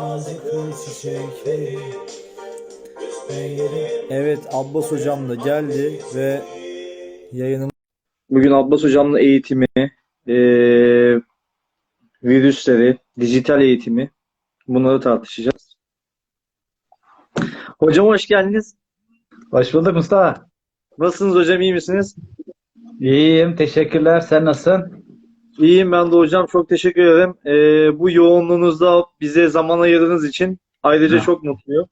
taze kır çiçekleri Evet Abbas hocam da geldi ve yayınım Bugün Abbas hocamla eğitimi, eee, virüsleri, dijital eğitimi bunları tartışacağız. Hocam hoş geldiniz. Hoş bulduk Mustafa. Nasılsınız hocam iyi misiniz? İyiyim, teşekkürler. Sen nasılsın? İyiyim ben de hocam çok teşekkür ederim. Eee, bu yoğunluğunuzda bize zaman ayırdığınız için ayrıca Ha. çok mutluyum.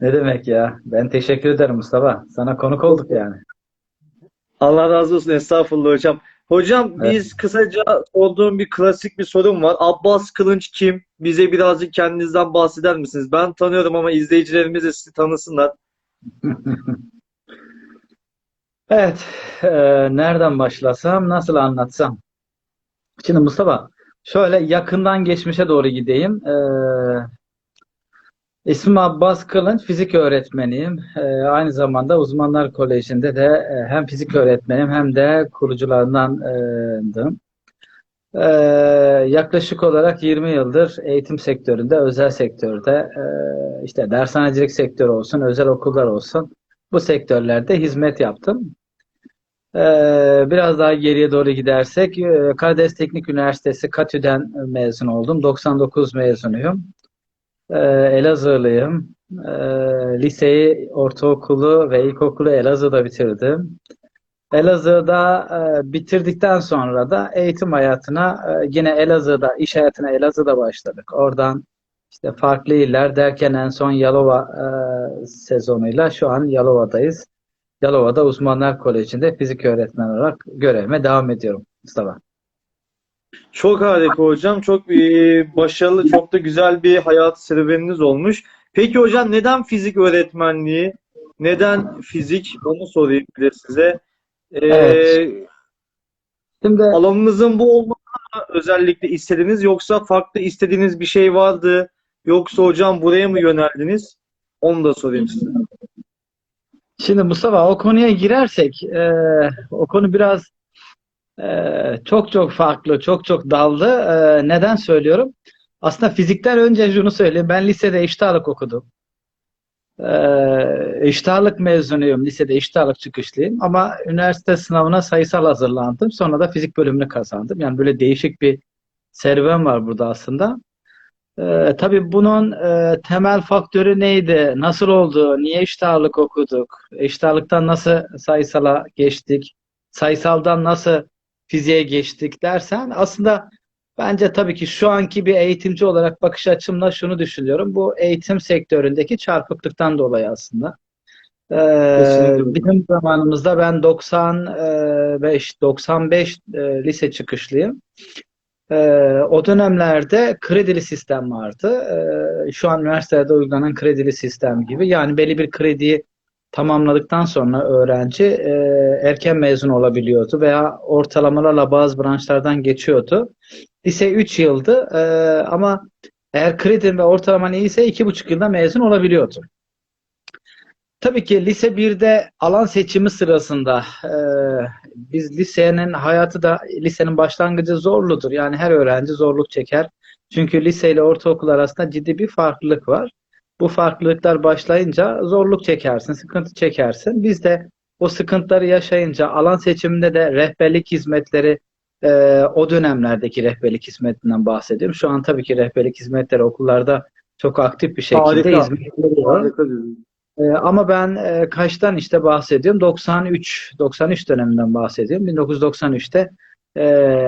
Ne demek ya? Ben teşekkür ederim Mustafa. Sana konuk olduk yani. Allah razı olsun estağfurullah hocam. Hocam Evet. biz kısaca sorduğum bir klasik bir sorum var. Abbas Kılınç kim? Bize birazcık kendinizden bahseder misiniz? Ben tanıyorum ama izleyicilerimiz de sizi tanısınlar. Evet, e, nereden başlasam, nasıl anlatsam? Şimdi Mustafa, şöyle yakından geçmişe doğru gideyim. E, ismim Abbas Kılınç, fizik öğretmeniyim. E, aynı zamanda Uzmanlar Koleji'nde de e, hem fizik öğretmenim hem de kurucularındandım. E, yaklaşık olarak 20 yıldır eğitim sektöründe, özel sektörde, e, işte dershanecilik sektörü olsun, özel okullar olsun, bu sektörlerde hizmet yaptım. Ee, biraz daha geriye doğru gidersek, e, Karadeniz Teknik Üniversitesi KTÜ'den mezun oldum. 99 mezunuyum. Ee, Elazığlıyım. Ee, liseyi, ortaokulu ve ilkokulu Elazığ'da bitirdim. Elazığ'da e, bitirdikten sonra da eğitim hayatına e, yine Elazığ'da, iş hayatına Elazığ'da başladık. Oradan işte farklı iller derken en son Yalova sezonuyla şu an Yalova'dayız. Yalova'da Uzmanlar Koleji'nde fizik öğretmen olarak görevime devam ediyorum Mustafa. Çok harika hocam. Çok e, başarılı, çok da güzel bir hayat serüveniniz olmuş. Peki hocam neden fizik öğretmenliği? Neden fizik? Onu sorayım bir de size. E, Evet. Şimdi alanınızın bu olmasını mı özellikle istediniz yoksa farklı istediğiniz bir şey vardı? Yoksa hocam buraya mı yöneldiniz? Onu da sorayım size. Şimdi Mustafa o konuya girersek e, o konu biraz e, çok çok farklı, çok çok dallı. E, neden söylüyorum? Aslında fizikten önce şunu söyleyeyim. Ben lisede eşit ağırlık okudum. E, eşit ağırlık mezunuyum. Lisede eşit ağırlık çıkışlıyım. Ama üniversite sınavına sayısal hazırlandım. Sonra da fizik bölümünü kazandım. Yani böyle değişik bir serüven var burada aslında. Ee, tabii bunun e, temel faktörü neydi? Nasıl oldu? Niye eşit ağırlık okuduk? Eşit ağırlıktan nasıl sayısala geçtik? Sayısaldan nasıl fiziğe geçtik dersen aslında bence tabii ki şu anki bir eğitimci olarak bakış açımla şunu düşünüyorum. Bu eğitim sektöründeki çarpıklıktan dolayı aslında. Ee, bizim zamanımızda ben 95 95 e, lise çıkışlıyım. Ee, o dönemlerde kredili sistem vardı. Ee, şu an üniversitede uygulanan kredili sistem gibi. Yani belli bir krediyi tamamladıktan sonra öğrenci e, erken mezun olabiliyordu veya ortalamalarla bazı branşlardan geçiyordu. Lise 3 yıldı e, ama eğer kredin ve ortalaman iyiyse 2,5 yılda mezun olabiliyordu. Tabii ki lise 1'de alan seçimi sırasında e, biz lisenin hayatı da lisenin başlangıcı zorludur. Yani her öğrenci zorluk çeker. Çünkü lise ile ortaokul arasında ciddi bir farklılık var. Bu farklılıklar başlayınca zorluk çekersin, sıkıntı çekersin. Biz de o sıkıntıları yaşayınca alan seçiminde de rehberlik hizmetleri e, o dönemlerdeki rehberlik hizmetinden bahsediyorum. Şu an tabii ki rehberlik hizmetleri okullarda çok aktif bir şekilde Harika. hizmet veriyor. Harika Ee, ama ben e, kaçtan işte bahsediyorum? 93 93 döneminden bahsediyorum. 1993'te e,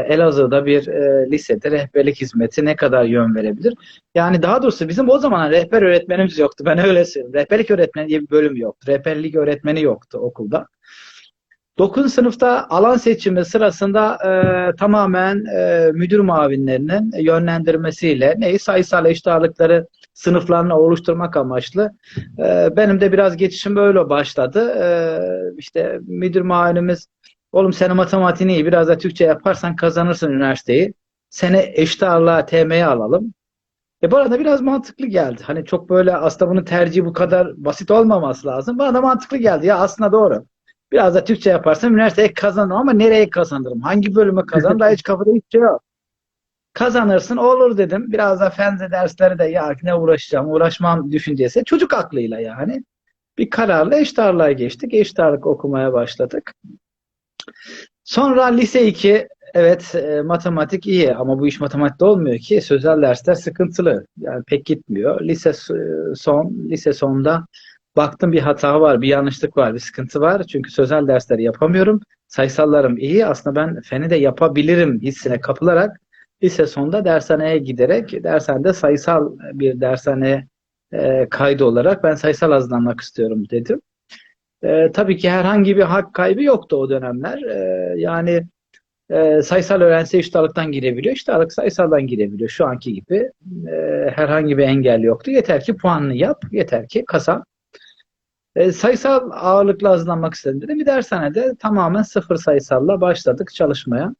Elazığ'da bir e, lisede rehberlik hizmeti ne kadar yön verebilir? Yani daha doğrusu bizim o zaman rehber öğretmenimiz yoktu. Ben öyle söyleyeyim. Rehberlik öğretmeni diye bir bölüm yoktu. Rehberlik öğretmeni yoktu okulda. 9. sınıfta alan seçimi sırasında e, tamamen e, müdür muavinlerinin yönlendirmesiyle neyi sayısal eşit ağırlıkları sınıflarını oluşturmak amaçlı. Ee, benim de biraz geçişim böyle başladı. Ee, işte müdür muavinimiz oğlum senin matematiğin iyi biraz da Türkçe yaparsan kazanırsın üniversiteyi. Seni eşit ağırlığa TM'ye alalım. E bana da biraz mantıklı geldi. Hani çok böyle aslında bunun tercihi bu kadar basit olmaması lazım. Bana da mantıklı geldi. Ya aslında doğru. Biraz da Türkçe yaparsam üniversiteye kazanırım ama nereye kazanırım? Hangi bölümü kazanırım? Daha hiç kafada hiç şey yok. Kazanırsın olur dedim. Biraz da fenze dersleri de ya ne uğraşacağım, uğraşmam düşüncesi. Çocuk aklıyla yani. Bir kararla eşit ağırlığa geçtik. Eşit ağırlık okumaya başladık. Sonra lise 2 evet e, matematik iyi ama bu iş matematikte olmuyor ki. Sözel dersler sıkıntılı. Yani pek gitmiyor. Lise s- son, lise sonda baktım bir hata var, bir yanlışlık var, bir sıkıntı var. Çünkü sözel dersleri yapamıyorum. Sayısallarım iyi. Aslında ben feni de yapabilirim hissine kapılarak lise sonunda dershaneye giderek dershanede sayısal bir dershane e, kaydı olarak ben sayısal hazırlanmak istiyorum dedim. E, tabii ki herhangi bir hak kaybı yoktu o dönemler. E, yani e, sayısal öğrense eşit girebiliyor. Eşit ağırlık sayısaldan girebiliyor. Şu anki gibi e, herhangi bir engel yoktu. Yeter ki puanını yap, yeter ki kazan. E, sayısal ağırlıkla hazırlanmak istedim dedi. Bir dershanede tamamen sıfır sayısalla başladık çalışmaya.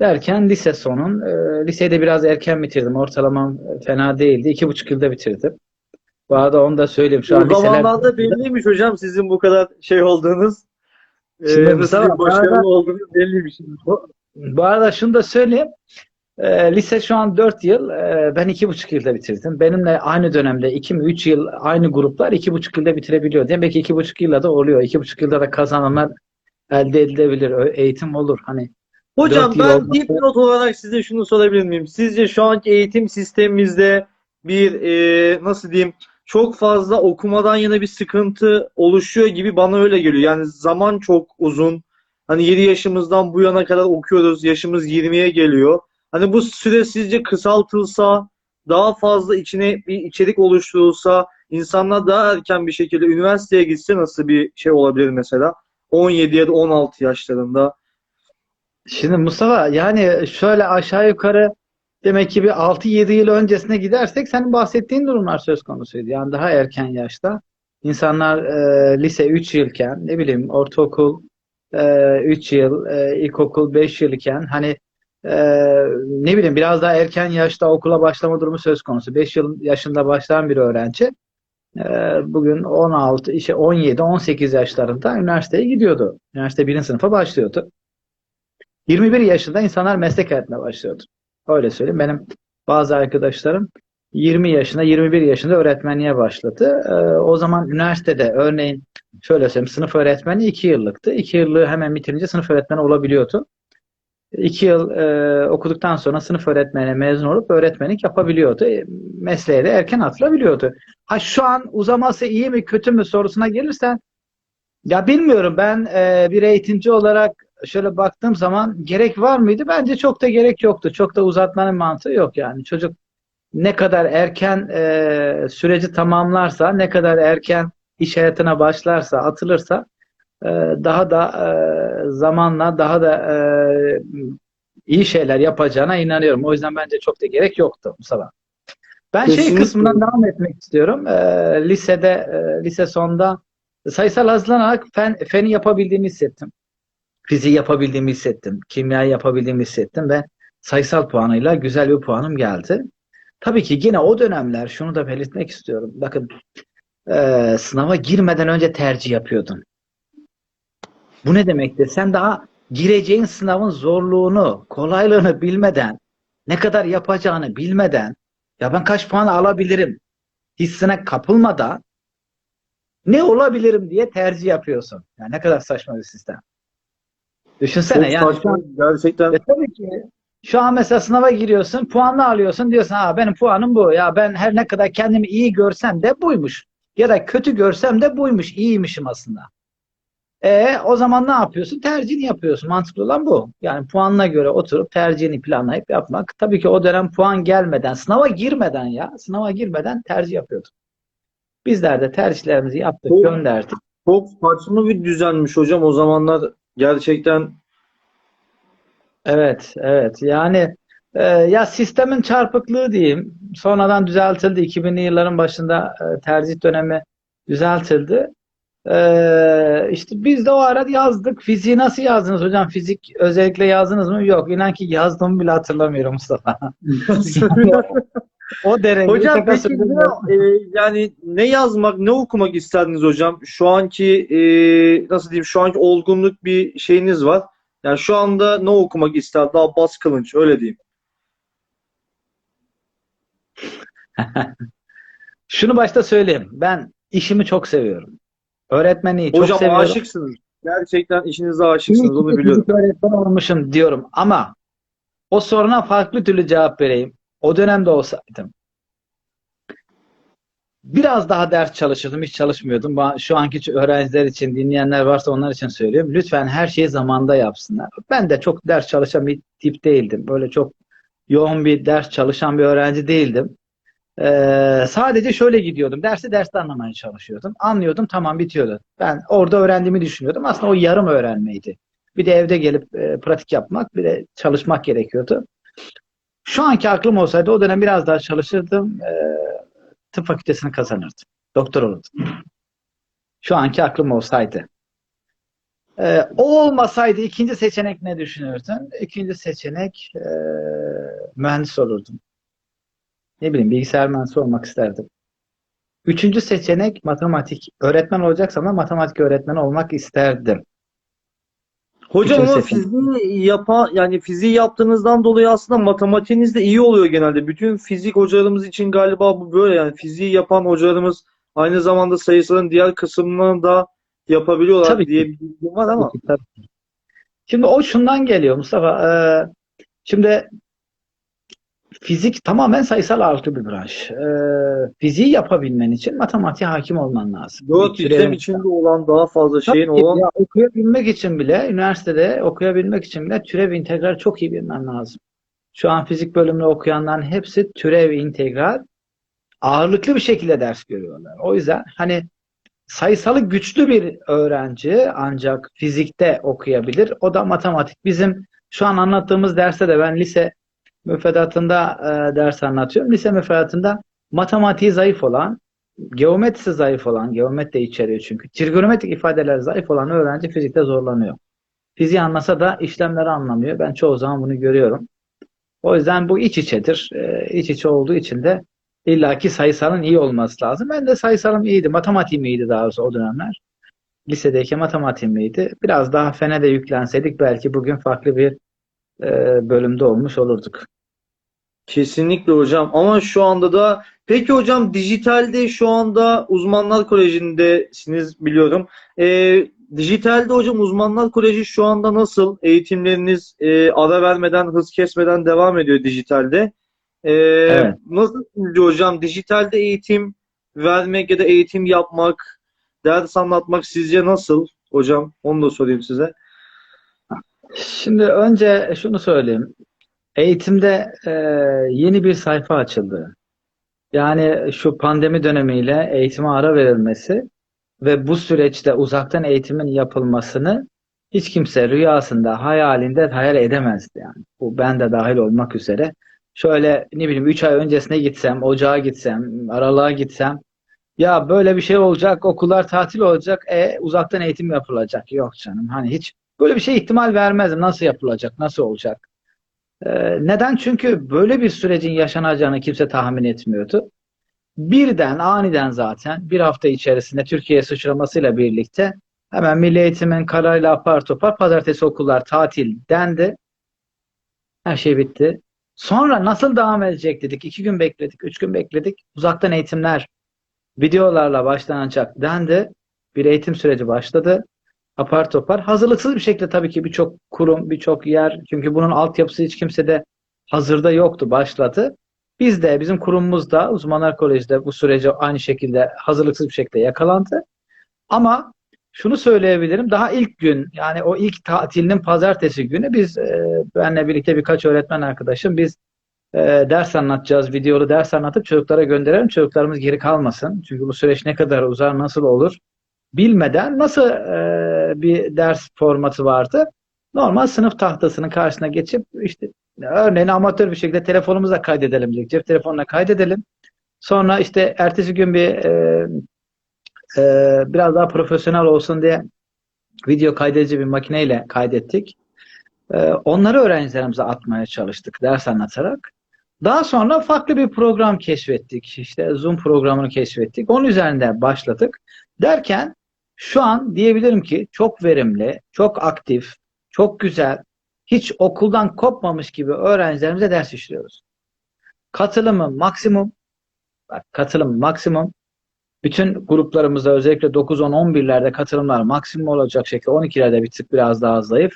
Derken lise sonun, e, liseyi de biraz erken bitirdim. Ortalamam e, fena değildi. İki buçuk yılda bitirdim. Bu arada onu da söyleyeyim. Şu an O liseler... zamanlarda belliymiş hocam sizin bu kadar şey olduğunuz. Ee, Şimdi Mustafa, bir başarılı bu arada- olduğunuz belliymiş. Bu arada şunu da söyleyeyim. E, lise şu an 4 yıl. E, ben iki buçuk yılda bitirdim. Benimle aynı dönemde 2 mi 3 yıl aynı gruplar iki buçuk yılda bitirebiliyor. Demek ki iki buçuk yılda da oluyor. İki buçuk yılda da kazananlar elde edilebilir. Eğitim olur. Hani Hocam ben olması- dipnot olarak size şunu sorabilir miyim? Sizce şu anki eğitim sistemimizde bir e, nasıl diyeyim çok fazla okumadan yana bir sıkıntı oluşuyor gibi bana öyle geliyor. Yani zaman çok uzun. Hani 7 yaşımızdan bu yana kadar okuyoruz. Yaşımız 20'ye geliyor. Hani bu süre sizce kısaltılsa, daha fazla içine bir içerik oluşturulsa, insanlar daha erken bir şekilde üniversiteye gitse nasıl bir şey olabilir mesela? 17 ya da 16 yaşlarında. Şimdi Mustafa yani şöyle aşağı yukarı demek ki bir 6-7 yıl öncesine gidersek senin bahsettiğin durumlar söz konusuydu. Yani daha erken yaşta insanlar e, lise 3 yılken ne bileyim ortaokul e, 3 yıl, e, ilkokul 5 yıl iken hani e, ne bileyim biraz daha erken yaşta okula başlama durumu söz konusu. 5 yıl yaşında başlayan bir öğrenci e, bugün 16, işte 17, 18 yaşlarında üniversiteye gidiyordu. Üniversite 1. sınıfa başlıyordu. 21 yaşında insanlar meslek hayatına başlıyordu. Öyle söyleyeyim. Benim bazı arkadaşlarım 20 yaşında, 21 yaşında öğretmenliğe başladı. Ee, o zaman üniversitede örneğin şöyle söyleyeyim sınıf öğretmeni 2 yıllıktı. 2 yıllığı hemen bitirince sınıf öğretmeni olabiliyordu. 2 yıl e, okuduktan sonra sınıf öğretmeni mezun olup öğretmenlik yapabiliyordu. Mesleğe de erken atılabiliyordu. Ha şu an uzaması iyi mi kötü mü sorusuna gelirsen ya bilmiyorum ben e, bir eğitimci olarak şöyle baktığım zaman gerek var mıydı? Bence çok da gerek yoktu. Çok da uzatmanın mantığı yok yani. Çocuk ne kadar erken e, süreci tamamlarsa, ne kadar erken iş hayatına başlarsa, atılırsa e, daha da e, zamanla daha da e, iyi şeyler yapacağına inanıyorum. O yüzden bence çok da gerek yoktu Mustafa. Ben şey Kesinlikle. kısmından devam etmek istiyorum. E, lisede, e, lise sonda sayısal hazırlanarak fen, feni yapabildiğimi hissettim. Fiziği yapabildiğimi hissettim. Kimyayı yapabildiğimi hissettim ve sayısal puanıyla güzel bir puanım geldi. Tabii ki yine o dönemler şunu da belirtmek istiyorum. Bakın e, sınava girmeden önce tercih yapıyordun. Bu ne demektir? Sen daha gireceğin sınavın zorluğunu, kolaylığını bilmeden, ne kadar yapacağını bilmeden, ya ben kaç puan alabilirim hissine kapılmadan ne olabilirim diye tercih yapıyorsun. Yani ne kadar saçma bir sistem. Düşünsene Çok yani. saçma. Gerçekten E tabii ki şu an mesela sınava giriyorsun, puanını alıyorsun diyorsun ha benim puanım bu. Ya ben her ne kadar kendimi iyi görsem de buymuş. Ya da kötü görsem de buymuş. İyiymişim aslında. E o zaman ne yapıyorsun? Tercihini yapıyorsun. Mantıklı olan bu. Yani puanına göre oturup tercihini planlayıp yapmak. Tabii ki o dönem puan gelmeden, sınava girmeden ya, sınava girmeden tercih yapıyorduk. Bizler de tercihlerimizi yaptık, Bu- gönderdik. çok saçma bir düzenmiş hocam o zamanlar gerçekten Evet, evet. Yani Ee, ya sistemin çarpıklığı diyeyim. Sonradan düzeltildi. 2000'li yılların başında e, tercih dönemi düzeltildi. Ee, işte biz de o arada yazdık. Fiziği nasıl yazdınız hocam? Fizik özellikle yazdınız mı? Yok. İnan ki yazdığımı bile hatırlamıyorum Mustafa. O derece. Hocam peki ne, e, yani ne yazmak, ne okumak isterdiniz hocam? Şu anki e, nasıl diyeyim, şu anki olgunluk bir şeyiniz var. Yani şu anda ne okumak isterdi Abbas Kılınç, öyle diyeyim. Şunu başta söyleyeyim. Ben işimi çok seviyorum. Öğretmenliği çok Hocam seviyorum. aşıksınız. Gerçekten işinize aşıksınız, onu biliyorum. öğretmen olmuşum diyorum ama o soruna farklı türlü cevap vereyim. O dönemde olsaydım biraz daha ders çalışırdım. Hiç çalışmıyordum. Şu anki öğrenciler için, dinleyenler varsa onlar için söylüyorum. Lütfen her şeyi zamanda yapsınlar. Ben de çok ders çalışan bir tip değildim. Böyle çok yoğun bir ders çalışan bir öğrenci değildim. Ee, sadece şöyle gidiyordum. Dersi derste anlamaya çalışıyordum. Anlıyordum, tamam bitiyordu. Ben orada öğrendiğimi düşünüyordum. Aslında o yarım öğrenmeydi. Bir de evde gelip e, pratik yapmak, bir de çalışmak gerekiyordu. Şu anki aklım olsaydı o dönem biraz daha çalışırdım. E, tıp fakültesini kazanırdım. Doktor olurdum. Şu anki aklım olsaydı. E, o olmasaydı ikinci seçenek ne düşünürdün? İkinci seçenek e, mühendis olurdum. Ne bileyim bilgisayar mühendisi olmak isterdim. Üçüncü seçenek matematik. Öğretmen olacaksam da matematik öğretmeni olmak isterdim. Hocam ama fiziği yapa, yani fiziği yaptığınızdan dolayı aslında matematiğiniz de iyi oluyor genelde. Bütün fizik hocalarımız için galiba bu böyle yani fiziği yapan hocalarımız aynı zamanda sayısalın diğer kısımlarını da yapabiliyorlar Tabii diye bir bilgim var ama. Tabii ki. Şimdi o şundan geliyor Mustafa. Ee, şimdi fizik tamamen sayısal ağırlıklı bir branş. Ee, fiziği yapabilmen için matematiğe hakim olman lazım. İşlem türevin- içinde olan daha fazla şeyin Tabii olan ya okuyabilmek için bile, üniversitede okuyabilmek için bile türev integral çok iyi bilmen lazım. Şu an fizik bölümünü okuyanların hepsi türev integral ağırlıklı bir şekilde ders görüyorlar. O yüzden hani sayısalı güçlü bir öğrenci ancak fizikte okuyabilir. O da matematik. Bizim şu an anlattığımız derste de ben lise müfredatında e, ders anlatıyorum. Lise müfredatında matematiği zayıf olan, geometrisi zayıf olan, geometri de içeriyor çünkü. Trigonometrik ifadeler zayıf olan öğrenci fizikte zorlanıyor. Fiziği anlasa da işlemleri anlamıyor. Ben çoğu zaman bunu görüyorum. O yüzden bu iç içedir. E, iç içe olduğu için de illaki sayısalın iyi olması lazım. Ben de sayısalım iyiydi. Matematiğim iyiydi daha doğrusu o dönemler. Lisedeyken matematiğim iyiydi. Biraz daha fene de yüklenseydik belki bugün farklı bir e, bölümde olmuş olurduk. Kesinlikle hocam ama şu anda da peki hocam dijitalde şu anda Uzmanlar Koleji'ndesiniz biliyorum. Ee, dijitalde hocam Uzmanlar Koleji şu anda nasıl? Eğitimleriniz e, ara vermeden, hız kesmeden devam ediyor dijitalde. Ee, Evet. Nasıl hocam dijitalde eğitim vermek ya da eğitim yapmak, ders anlatmak sizce nasıl hocam? Onu da sorayım size. Şimdi önce şunu söyleyeyim. Eğitimde e, yeni bir sayfa açıldı. Yani şu pandemi dönemiyle eğitime ara verilmesi ve bu süreçte uzaktan eğitimin yapılmasını hiç kimse rüyasında, hayalinde hayal edemezdi yani. Bu ben de dahil olmak üzere. Şöyle ne bileyim 3 ay öncesine gitsem, ocağa gitsem, aralığa gitsem ya böyle bir şey olacak, okullar tatil olacak, e uzaktan eğitim yapılacak. Yok canım hani hiç böyle bir şey ihtimal vermezdim. Nasıl yapılacak, nasıl olacak? Ee, neden? Çünkü böyle bir sürecin yaşanacağını kimse tahmin etmiyordu. Birden, aniden zaten bir hafta içerisinde Türkiye sıçramasıyla birlikte hemen Milli Eğitim'in kararıyla apar topar pazartesi okullar tatil dendi. Her şey bitti. Sonra nasıl devam edecek dedik. İki gün bekledik, üç gün bekledik. Uzaktan eğitimler videolarla başlanacak dendi. Bir eğitim süreci başladı. Apar topar. Hazırlıksız bir şekilde tabii ki birçok kurum, birçok yer çünkü bunun altyapısı hiç kimsede hazırda yoktu, başladı. Biz de, bizim kurumumuz da Uzmanlar Koleji'de bu sürece aynı şekilde hazırlıksız bir şekilde yakalandı. Ama şunu söyleyebilirim, daha ilk gün yani o ilk tatilinin pazartesi günü biz e, benle birlikte birkaç öğretmen arkadaşım biz e, ders anlatacağız, videolu ders anlatıp çocuklara gönderelim. Çocuklarımız geri kalmasın. Çünkü bu süreç ne kadar uzar, nasıl olur bilmeden nasıl e, bir ders formatı vardı? Normal sınıf tahtasının karşısına geçip işte örneğin amatör bir şekilde telefonumuza kaydedelim dedik. Cep telefonuna kaydedelim. Sonra işte ertesi gün bir e, e, biraz daha profesyonel olsun diye video kaydedici bir makineyle kaydettik. E, onları öğrencilerimize atmaya çalıştık ders anlatarak. Daha sonra farklı bir program keşfettik. İşte Zoom programını keşfettik. Onun üzerinde başladık. Derken şu an diyebilirim ki çok verimli, çok aktif, çok güzel, hiç okuldan kopmamış gibi öğrencilerimize ders işliyoruz. Katılımı maksimum, bak katılım maksimum, bütün gruplarımızda özellikle 9, 10, 11'lerde katılımlar maksimum olacak şekilde 12'lerde bir tık biraz daha zayıf.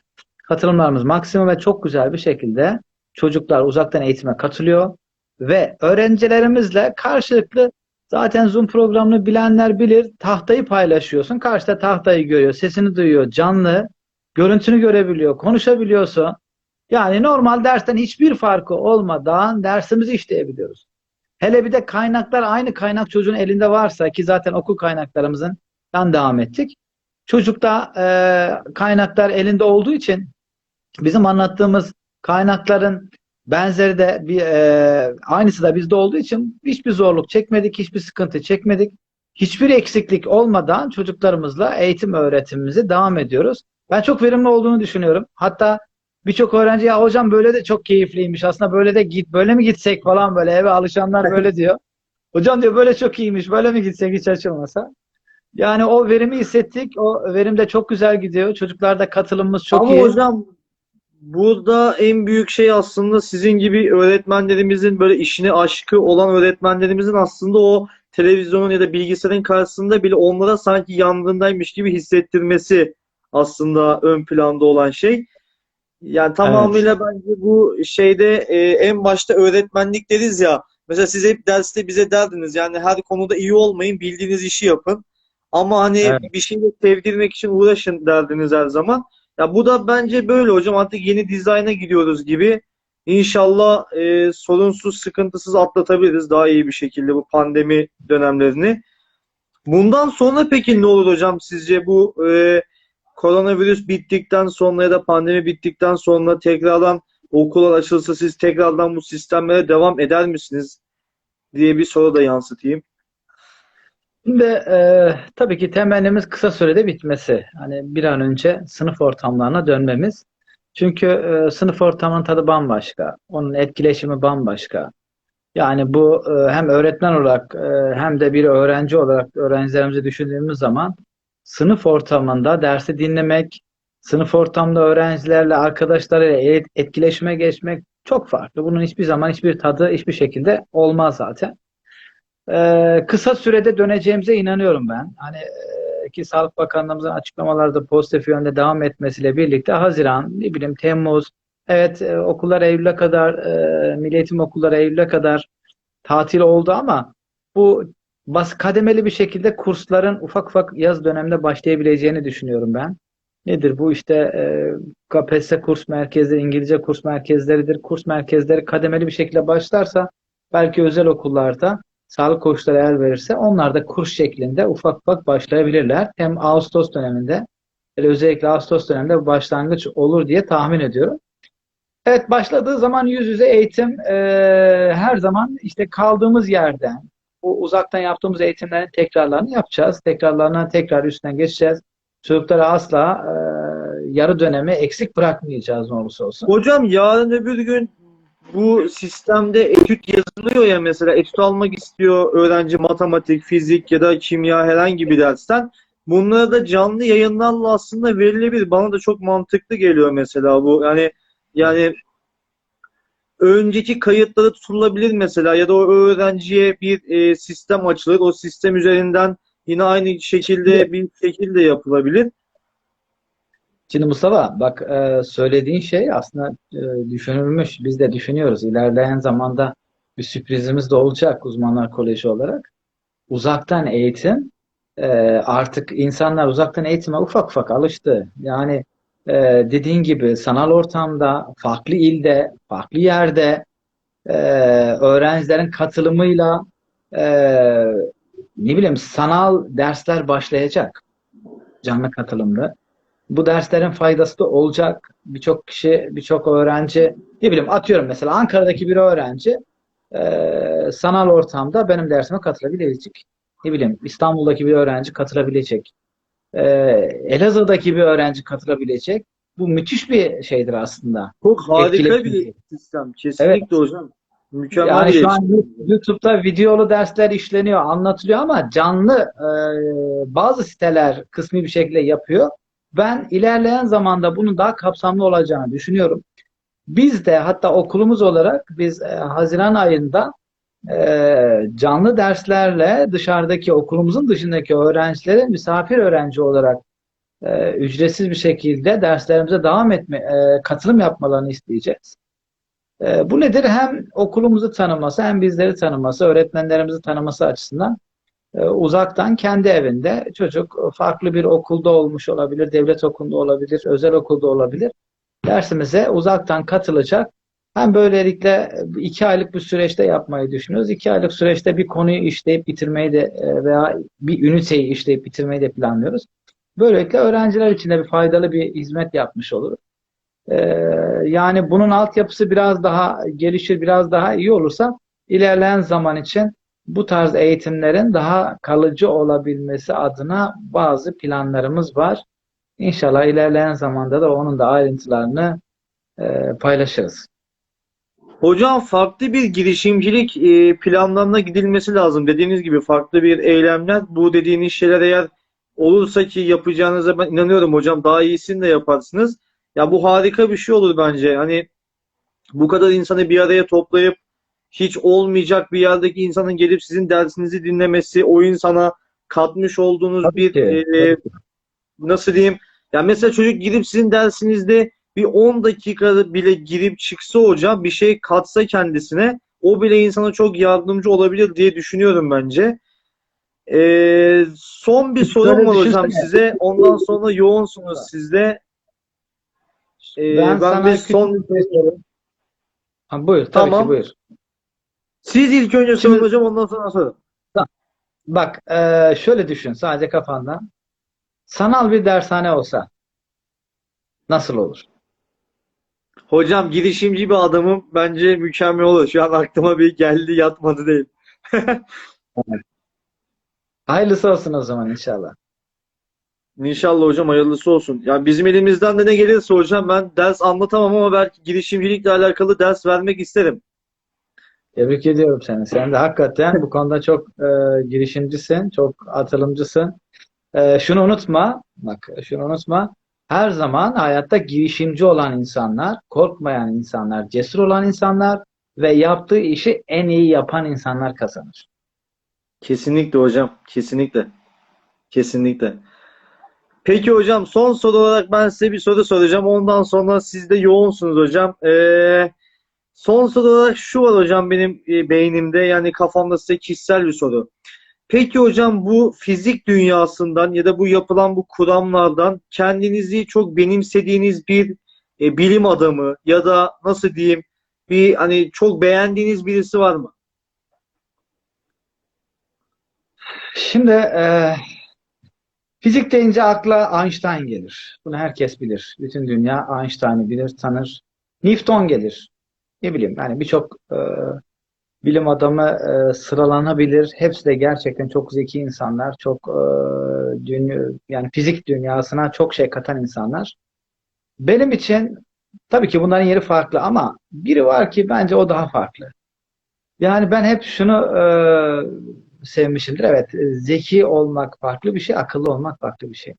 Katılımlarımız maksimum ve çok güzel bir şekilde çocuklar uzaktan eğitime katılıyor ve öğrencilerimizle karşılıklı zaten Zoom programını bilenler bilir tahtayı paylaşıyorsun. Karşıda tahtayı görüyor, sesini duyuyor, canlı, görüntünü görebiliyor, konuşabiliyorsun. Yani normal dersten hiçbir farkı olmadan dersimizi işleyebiliyoruz. Hele bir de kaynaklar aynı kaynak çocuğun elinde varsa ki zaten okul kaynaklarımızın devam ettik. Çocukta e, kaynaklar elinde olduğu için bizim anlattığımız kaynakların benzeri de bir e, aynısı da bizde olduğu için hiçbir zorluk çekmedik, hiçbir sıkıntı çekmedik. Hiçbir eksiklik olmadan çocuklarımızla eğitim öğretimimizi devam ediyoruz. Ben çok verimli olduğunu düşünüyorum. Hatta birçok öğrenci ya hocam böyle de çok keyifliymiş. Aslında böyle de git böyle mi gitsek falan böyle eve alışanlar böyle diyor. Hocam diyor böyle çok iyiymiş. Böyle mi gitsek hiç açılmasa? Yani o verimi hissettik. O verim de çok güzel gidiyor. Çocuklarda katılımımız çok Ama iyi. hocam burada en büyük şey aslında sizin gibi öğretmenlerimizin böyle işine aşkı olan öğretmenlerimizin aslında o televizyonun ya da bilgisayarın karşısında bile onlara sanki yandığındaymış gibi hissettirmesi aslında ön planda olan şey. Yani tamamıyla bence bu şeyde e, en başta öğretmenlik deriz ya. Mesela siz hep derste bize derdiniz yani her konuda iyi olmayın, bildiğiniz işi yapın. Ama hani Evet. bir şeyi sevdirmek için uğraşın derdiniz her zaman. Ya bu da bence böyle hocam artık yeni dizayna gidiyoruz gibi. İnşallah e, sorunsuz, sıkıntısız atlatabiliriz daha iyi bir şekilde bu pandemi dönemlerini. Bundan sonra peki ne olur hocam sizce bu e, koronavirüs bittikten sonra ya da pandemi bittikten sonra tekrardan okullar açılsa siz tekrardan bu sistemlere devam eder misiniz diye bir soru da yansıtayım. Şimdi e, tabii ki temennimiz kısa sürede bitmesi. Hani bir an önce sınıf ortamlarına dönmemiz. Çünkü e, sınıf ortamının tadı bambaşka. Onun etkileşimi bambaşka. Yani bu e, hem öğretmen olarak e, hem de bir öğrenci olarak öğrencilerimizi düşündüğümüz zaman sınıf ortamında dersi dinlemek, sınıf ortamda öğrencilerle, arkadaşlarıyla et- etkileşime geçmek çok farklı. Bunun hiçbir zaman hiçbir tadı hiçbir şekilde olmaz zaten. Ee, kısa sürede döneceğimize inanıyorum ben. Hani e, ki Sağlık Bakanlığımızın açıklamalarda pozitif yönde devam etmesiyle birlikte Haziran, ne bileyim Temmuz, evet e, okullar Eylül'e kadar, e, Milli Eğitim okulları Eylül'e kadar tatil oldu ama bu bas kademeli bir şekilde kursların ufak ufak yaz döneminde başlayabileceğini düşünüyorum ben. Nedir bu işte e, KPSS kurs merkezleri, İngilizce kurs merkezleridir. Kurs merkezleri kademeli bir şekilde başlarsa belki özel okullarda sağlık koçları el verirse onlar da kurs şeklinde ufak ufak başlayabilirler. Hem Ağustos döneminde özellikle Ağustos döneminde başlangıç olur diye tahmin ediyorum. Evet başladığı zaman yüz yüze eğitim e, her zaman işte kaldığımız yerden bu uzaktan yaptığımız eğitimlerin tekrarlarını yapacağız. Tekrarlarına tekrar üstüne geçeceğiz. Çocuklara asla e, yarı dönemi eksik bırakmayacağız ne olursa olsun. Hocam yarın öbür gün bu sistemde etüt yazılıyor ya mesela etüt almak istiyor öğrenci matematik, fizik ya da kimya herhangi bir dersten. Bunlara da canlı yayınlarla aslında verilebilir. Bana da çok mantıklı geliyor mesela bu. Yani yani önceki kayıtları tutulabilir mesela ya da o öğrenciye bir e, sistem açılır. O sistem üzerinden yine aynı şekilde bir şekilde yapılabilir. Şimdi Mustafa bak e, söylediğin şey aslında e, düşünülmüş. Biz de düşünüyoruz. İlerleyen zamanda bir sürprizimiz de olacak uzmanlar koleji olarak. Uzaktan eğitim e, artık insanlar uzaktan eğitime ufak ufak alıştı. Yani e, dediğin gibi sanal ortamda, farklı ilde, farklı yerde e, öğrencilerin katılımıyla e, ne bileyim sanal dersler başlayacak. Canlı katılımlı. Bu derslerin faydası da olacak. Birçok kişi, birçok öğrenci, ne bileyim atıyorum mesela Ankara'daki bir öğrenci e, sanal ortamda benim dersime katılabilecek. Ne bileyim İstanbul'daki bir öğrenci katılabilecek. E, Elazığ'daki bir öğrenci katılabilecek. Bu müthiş bir şeydir aslında. Çok harika bir sistem. Kesinlikle hocam. Mükemmel Yani şu an YouTube'da videolu dersler işleniyor, anlatılıyor ama canlı e, bazı siteler kısmi bir şekilde yapıyor. Ben ilerleyen zamanda bunun daha kapsamlı olacağını düşünüyorum. Biz de hatta okulumuz olarak biz e, Haziran ayında e, canlı derslerle dışarıdaki okulumuzun dışındaki öğrencilere misafir öğrenci olarak e, ücretsiz bir şekilde derslerimize devam etme, e, katılım yapmalarını isteyeceğiz. E, bu nedir? Hem okulumuzu tanıması hem bizleri tanıması, öğretmenlerimizi tanıması açısından uzaktan kendi evinde çocuk farklı bir okulda olmuş olabilir, devlet okulunda olabilir, özel okulda olabilir. Dersimize uzaktan katılacak. Hem böylelikle iki aylık bir süreçte yapmayı düşünüyoruz. İki aylık süreçte bir konuyu işleyip bitirmeyi de e, veya bir üniteyi işleyip bitirmeyi de planlıyoruz. Böylelikle öğrenciler için de bir faydalı bir hizmet yapmış oluruz. Ee, yani bunun altyapısı biraz daha gelişir, biraz daha iyi olursa ilerleyen zaman için bu tarz eğitimlerin daha kalıcı olabilmesi adına bazı planlarımız var. İnşallah ilerleyen zamanda da onun da ayrıntılarını e, paylaşırız. Hocam farklı bir girişimcilik e, planlarına gidilmesi lazım. Dediğiniz gibi farklı bir eylemler. Bu dediğiniz şeyler eğer olursa ki yapacağınıza ben inanıyorum hocam. Daha iyisini de yaparsınız. Ya bu harika bir şey olur bence. Hani bu kadar insanı bir araya toplayıp hiç olmayacak bir yerdeki insanın gelip sizin dersinizi dinlemesi, o insana katmış olduğunuz Tabii bir ki, e, nasıl diyeyim? Ya mesela çocuk girip sizin dersinizde bir 10 dakika bile girip çıksa hocam bir şey katsa kendisine o bile insana çok yardımcı olabilir diye düşünüyorum bence. Ee, son bir sorum var hocam size. Ondan sonra yoğunsunuz siz de. Ee, Ben ben sana bir son bir şey sorayım. Ha, buyur, tabii Tamam. ki buyur. Siz ilk önce Şimdi- sorun hocam ondan sonra sorun. Bak, e, şöyle düşün sadece kafandan. Sanal bir dershane olsa nasıl olur? Hocam girişimci bir adamım. Bence mükemmel olur. Şu an aklıma bir geldi yatmadı değil. Hayırlısı olsun o zaman inşallah. İnşallah hocam hayırlısı olsun. Ya bizim elimizden de ne gelirse hocam ben ders anlatamam ama belki girişimcilikle alakalı ders vermek isterim. Tebrik ediyorum seni. Sen de hakikaten bu konuda çok e, girişimcisin, çok atılımcısın. E, şunu unutma, bak şunu unutma. Her zaman hayatta girişimci olan insanlar, korkmayan insanlar, cesur olan insanlar ve yaptığı işi en iyi yapan insanlar kazanır. Kesinlikle hocam. Kesinlikle. Kesinlikle. Peki hocam son soru olarak ben size bir soru soracağım. Ondan sonra siz de yoğunsunuz hocam. Ee, son soru olarak şu var hocam benim e, beynimde yani kafamda size kişisel bir soru. Peki hocam bu fizik dünyasından ya da bu yapılan bu kuramlardan kendinizi çok benimsediğiniz bir e, bilim adamı ya da nasıl diyeyim bir hani çok beğendiğiniz birisi var mı? Şimdi e, fizik deyince akla Einstein gelir. Bunu herkes bilir. Bütün dünya Einstein'ı bilir, tanır. Newton gelir. Ne bileyim yani birçok e, bilim adamı e, sıralanabilir. Hepsi de gerçekten çok zeki insanlar. Çok e, dünya, yani fizik dünyasına çok şey katan insanlar. Benim için tabii ki bunların yeri farklı ama biri var ki bence o daha farklı. Yani ben hep şunu e, sevmişimdir. Evet, zeki olmak farklı bir şey, akıllı olmak farklı bir şey.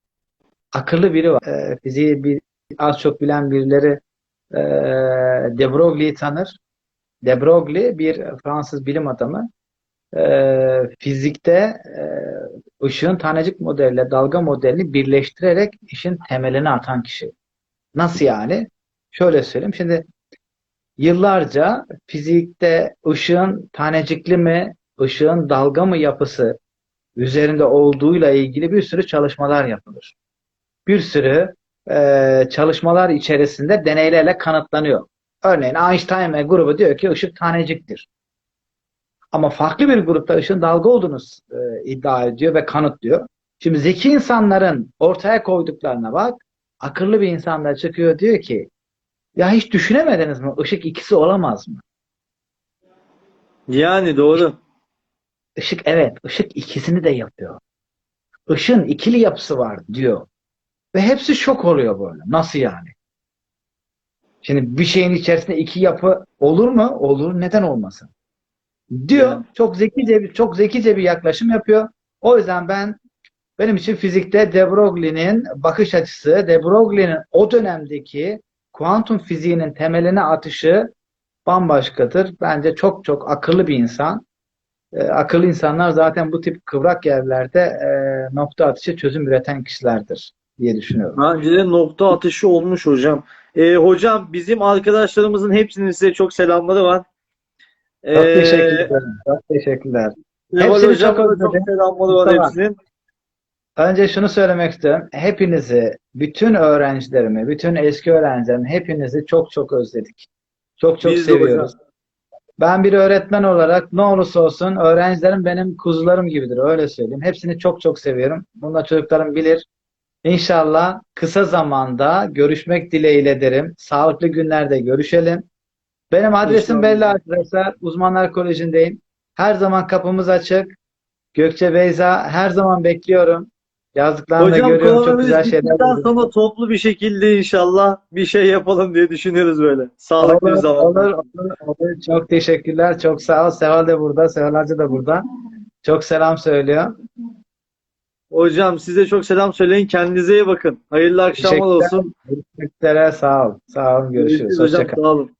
Akıllı biri var. E, fiziği bir, az çok bilen birileri e, de Broglie'yi tanır. De Broglie bir Fransız bilim adamı. E, fizikte e, ışığın tanecik modeliyle dalga modelini birleştirerek işin temelini atan kişi. Nasıl yani? Şöyle söyleyeyim. Şimdi yıllarca fizikte ışığın tanecikli mi, ışığın dalga mı yapısı üzerinde olduğuyla ilgili bir sürü çalışmalar yapılır. Bir sürü e, çalışmalar içerisinde deneylerle kanıtlanıyor. Örneğin Einstein ve grubu diyor ki ışık taneciktir. Ama farklı bir grupta ışığın dalga olduğunu e, iddia ediyor ve kanıtlıyor. Şimdi zeki insanların ortaya koyduklarına bak. akıllı bir insan da çıkıyor diyor ki ya hiç düşünemediniz mi? Işık ikisi olamaz mı? Yani doğru. Işık evet, ışık ikisini de yapıyor. Işığın ikili yapısı var diyor. Ve hepsi şok oluyor böyle. Nasıl yani? Şimdi bir şeyin içerisinde iki yapı olur mu? Olur. Neden olmasın? Diyor. Evet. Çok zekice bir çok zekice bir yaklaşım yapıyor. O yüzden ben benim için fizikte De Broglie'nin bakış açısı, De Broglie'nin o dönemdeki kuantum fiziğinin temeline atışı bambaşkadır. Bence çok çok akıllı bir insan. E, akıllı insanlar zaten bu tip kıvrak yerlerde e, nokta atışı çözüm üreten kişilerdir diye düşünüyorum. Bence de nokta atışı olmuş hocam. Ee, hocam bizim arkadaşlarımızın hepsinin size çok selamları var. Çok Ee. Çok teşekkürler. Kemal Hepsini hocam'a çok çok selamları var hepsinin. Önce şunu söylemek istiyorum. Hepinizi, bütün öğrencilerimi, bütün eski öğrencilerimi hepinizi çok çok özledik. Çok çok Biz seviyoruz. Ben bir öğretmen olarak ne olursa olsun öğrencilerim benim kuzularım gibidir. Öyle söyleyeyim. Hepsini çok çok seviyorum. Bunu da çocuklarım bilir. İnşallah kısa zamanda görüşmek dileğiyle derim. Sağlıklı günlerde görüşelim. Benim adresim İnşallah. belli arkadaşlar. Uzmanlar Koleji'ndeyim. Her zaman kapımız açık. Gökçe Beyza her zaman bekliyorum. Yazdıklarını da Hocam görüyorum. Çok güzel şeyler yazıyor. sonra toplu bir şekilde inşallah bir şey yapalım diye düşünüyoruz böyle. Sağlıklı bir Olur, zamanda. olur, olur, olur. Çok teşekkürler. Çok sağ ol. Seval de burada. Seval Hacı da burada. Çok selam söylüyor. Hocam size çok selam söyleyin. Kendinize iyi bakın. Hayırlı akşamlar Teşekkürler. olsun. Üzere. Sağ ol. Sağ olun. Görüşürüz. hocam. Sağ olun.